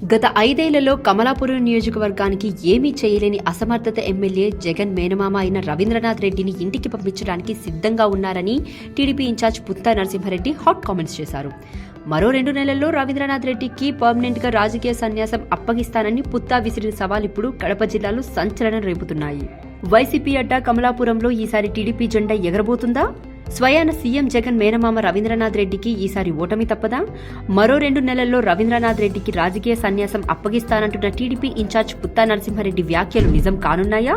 గత ఐదేళ్ళలో కమలాపురం నియోజకవర్గానికి ఏమీ చేయలేని అసమర్థత ఎమ్మెల్యే జగన్ మేనమామ అయిన రవీంద్రనాథ్ రెడ్డిని ఇంటికి పంపించడానికి సిద్ధంగా ఉన్నారని TDP incharge Putta Narasimha Reddy hot comments చేశారు. మరో రెండు నెలల్లో రవీంద్రనాథ్ రెడ్డికి పర్మనెంట్గా రాజకీయ సన్యాసం అప్పగిస్తానని పుత్తా విసిరిన సవాల్ ఇప్పుడు కడప జిల్లాలో సంచలనం రేపుతున్నాయి. వైసీపీ అడ్డా కమలాపురంలో ఈసారి టీడీపీ జెండా ఎగరబోతుందా? స్వయాన సీఎం జగన్ మేనమామ రవీంద్రనాథ్ రెడ్డికి ఈసారి ఓటమి తప్పదా? మరో రెండు నెలల్లో రవీంద్రనాథ్ రెడ్డికి రాజకీయ సన్యాసం అప్పగిస్తానంటున్న టీడీపీ ఇన్ఛార్జ్ పుత్తా నరసింహారెడ్డి వ్యాఖ్యలు నిజం కానున్నాయా?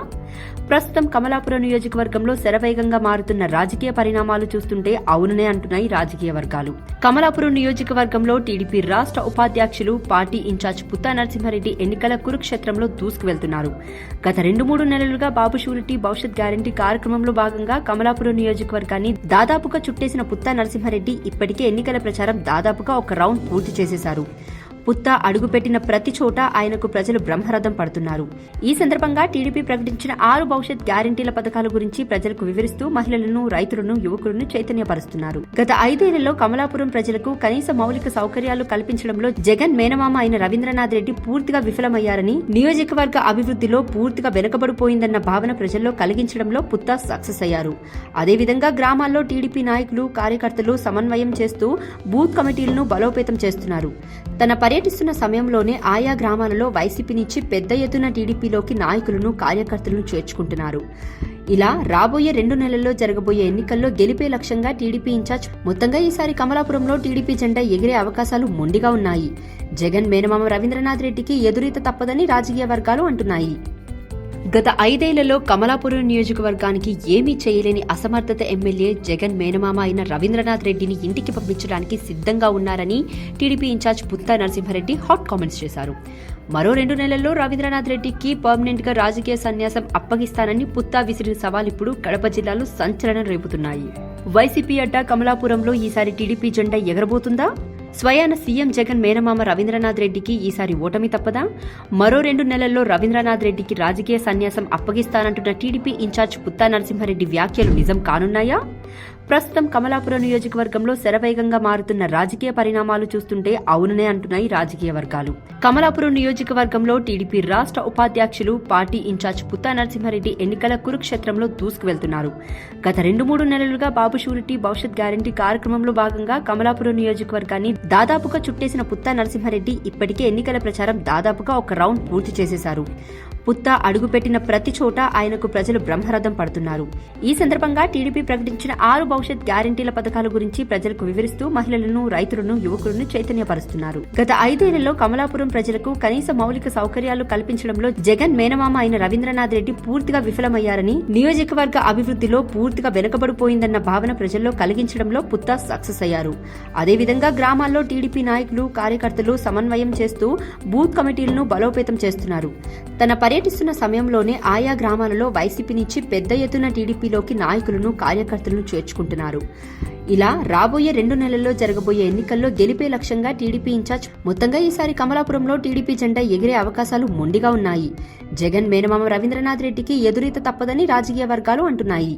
ప్రస్తుతం కమలాపురం నియోజకవర్గంలో శరవేగంగా మారుతున్న రాజకీయ పరిణామాలు చూస్తుంటే అవుననే అంటున్నాయి రాజకీయ వర్గాలు. కమలాపురం నియోజకవర్గంలో టీడీపీ రాష్ట్ర ఉపాధ్యక్షులు పార్టీ ఇన్ఛార్జ్ పుత్తా నరసింహారెడ్డి ఎన్నికల కురుక్షేత్రంలో దూసుకు వెళ్తున్నారు గత రెండు మూడు నెలలుగా బాబు షూరిటీ భవిష్యత్ గ్యారంటీ కార్యక్రమంలో భాగంగా కమలాపురం నియోజకవర్గాన్ని దాదాపుగా చుట్టేసిన పుత్తా నరసింహారెడ్డి ఇప్పటికే ఎన్నికల ప్రచారం దాదాపుగా ఒక రౌండ్ పూర్తి చేసేశారు. పుత్త అడుగుపెట్టిన ప్రతి చోట ఆయనకు ప్రజలు బ్రహ్మరథం పడుతున్నారు. ఈ సందర్భంగా టీడీపీ ప్రకటించిన ఆరు భవిష్యత్ గ్యారంటీల పథకాల గురించి ప్రజలకు వివరిస్తూ మహిళలను రైతులను యువకులను చైతన్యపరుస్తున్నారు. గత ఐదేళ్ళలో కమలాపురం ప్రజలకు కనీస మౌలిక సౌకర్యాలు కల్పించడంలో జగన్ మేనమామ అయిన రవీంద్రనాథ్ రెడ్డి పూర్తిగా విఫలమయ్యారని నియోజకవర్గ అభివృద్ధిలో పూర్తిగా వెనుకబడిపోయిందన్న భావన ప్రజల్లో కలిగించడంలో పుత్త సక్సెస్ అయ్యారు. అదేవిధంగా గ్రామాల్లో టీడీపీ నాయకులు కార్యకర్తలు సమన్వయం చేస్తూ బూత్ కమిటీలను బలోపేతం చేస్తున్నారు. తన పర్యటిస్తున్న సమయంలోనే ఆయా గ్రామాలలో వైసీపీ నుంచి పెద్ద ఎత్తున టీడీపీలోకి నాయకులను కార్యకర్తలను చేర్చుకుంటున్నారు. ఇలా రాబోయే రెండు నెలల్లో జరగబోయే ఎన్నికల్లో గెలిపే లక్ష్యంగా టీడీపీ ఇన్ఛార్జ్ మొత్తంగా ఈసారి కమలాపురంలో టీడీపీ జెండా ఎగిరే అవకాశాలు మొండిగా ఉన్నాయి. జగన్ మేనమామ రవీంద్రనాథ్ రెడ్డికి ఎదురీత తప్పదని రాజకీయ వర్గాలు అంటున్నాయి. గత ఐదేళ్ళలో కమలాపురం నియోజకవర్గానికి ఏమీ చేయలేని అసమర్థత ఎమ్మెల్యే జగన్ మేనమామ అయిన రవీంద్రనాథ్ రెడ్డిని ఇంటికి పంపించడానికి సిద్ధంగా ఉన్నారని TDP incharge Putta Narasimha Reddy hot comments చేశారు. మరో రెండు నెలల్లో రవీంద్రనాథ్ రెడ్డికి పర్మనెంట్గా రాజకీయ సన్యాసం అప్పగిస్తానని పుత్తా విసిరిన సవాల్ ఇప్పుడు కడప జిల్లాలో సంచలనం రేపుతున్నాయి. వైసీపీ అడ్డా కమలాపురంలో ఈసారి టీడీపీ జెండా ఎగరబోతుందా? స్వయాన సీఎం జగన్ మేనమామ రవీంద్రనాథ్ రెడ్డికి ఈసారి ఓటమి తప్పదా? మరో రెండు నెలల్లో రవీంద్రనాథ్ రెడ్డికి రాజకీయ సన్యాసం అప్పగిస్తానంటున్న టీడీపీ ఇన్ఛార్జ్ పుత్తా నరసింహారెడ్డి వ్యాఖ్యలు నిజం కానున్నాయా? ప్రస్తుతం కమలాపురం నియోజకవర్గంలో శరవేగంగా మారుతున్న రాజకీయ పరిణామాలు చూస్తుంటే అవుననే అంటున్నాయి రాజకీయ వర్గాలు. కమలాపురం నియోజకవర్గంలో టీడీపీ రాష్ట్ర ఉపాధ్యక్షులు పార్టీ ఇన్ఛార్జ్ పుత్తా నరసింహారెడ్డి ఎన్నికల కురుక్షేత్రంలో దూసుకు వెళ్తున్నారు గత రెండు మూడు నెలలుగా బాబు షూరిటీ భవిష్యత్ గ్యారంటీ కార్యక్రమంలో భాగంగా కమలాపురం నియోజకవర్గాన్ని దాదాపుగా చుట్టేసిన పుత్తా నరసింహారెడ్డి ఇప్పటికే ఎన్నికల ప్రచారం దాదాపుగా ఒక రౌండ్ పూర్తి చేసేశారు. పుత్త అడుగుపెట్టిన ప్రతి చోట ఆయనకు ప్రజలు బ్రహ్మరథం పడుతున్నారు. ఈ సందర్భంగా టీడీపీ ప్రకటించిన ఆరు భవిష్యత్ గ్యారంటీల పథకాల గురించి ప్రజలకు వివరిస్తూ మహిళలను రైతులను యువకులను చైతన్యపరుస్తున్నారు. గత ఐదేళ్ళలో కమలాపురం ప్రజలకు కనీస మౌలిక సౌకర్యాలు కల్పించడంలో జగన్ మేనమామ అయిన రవీంద్రనాథ్ రెడ్డి పూర్తిగా విఫలమయ్యారని నియోజకవర్గ అభివృద్ధిలో పూర్తిగా వెనుకబడిపోయిందన్న భావన ప్రజల్లో కలిగించడంలో పుత్తా సక్సెస్ అయ్యారు. అదేవిధంగా గ్రామాల్లో టీడీపీ నాయకులు కార్యకర్తలు సమన్వయం చేస్తూ బూత్ కమిటీలను బలోపేతం చేస్తున్నారు. తన పర్యటిస్తున్న సమయంలోనే ఆయా గ్రామాలలో వైసీపీ నుంచి పెద్ద ఎత్తున టీడీపీలోకి నాయకులను కార్యకర్తలను చేర్చుకుంటున్నారు. ఇలా రాబోయే రెండు నెలల్లో జరగబోయే ఎన్నికల్లో గెలిపే లక్ష్యంగా టీడీపీ ఇన్ఛార్జ్ మొత్తంగా ఈసారి కమలాపురంలో టీడీపీ జెండా ఎగిరే అవకాశాలు మొండిగా ఉన్నాయి. జగన్ మేనమామ రవీంద్రనాథ్ రెడ్డికి ఎదురీత తప్పదని రాజకీయ వర్గాలు అంటున్నాయి.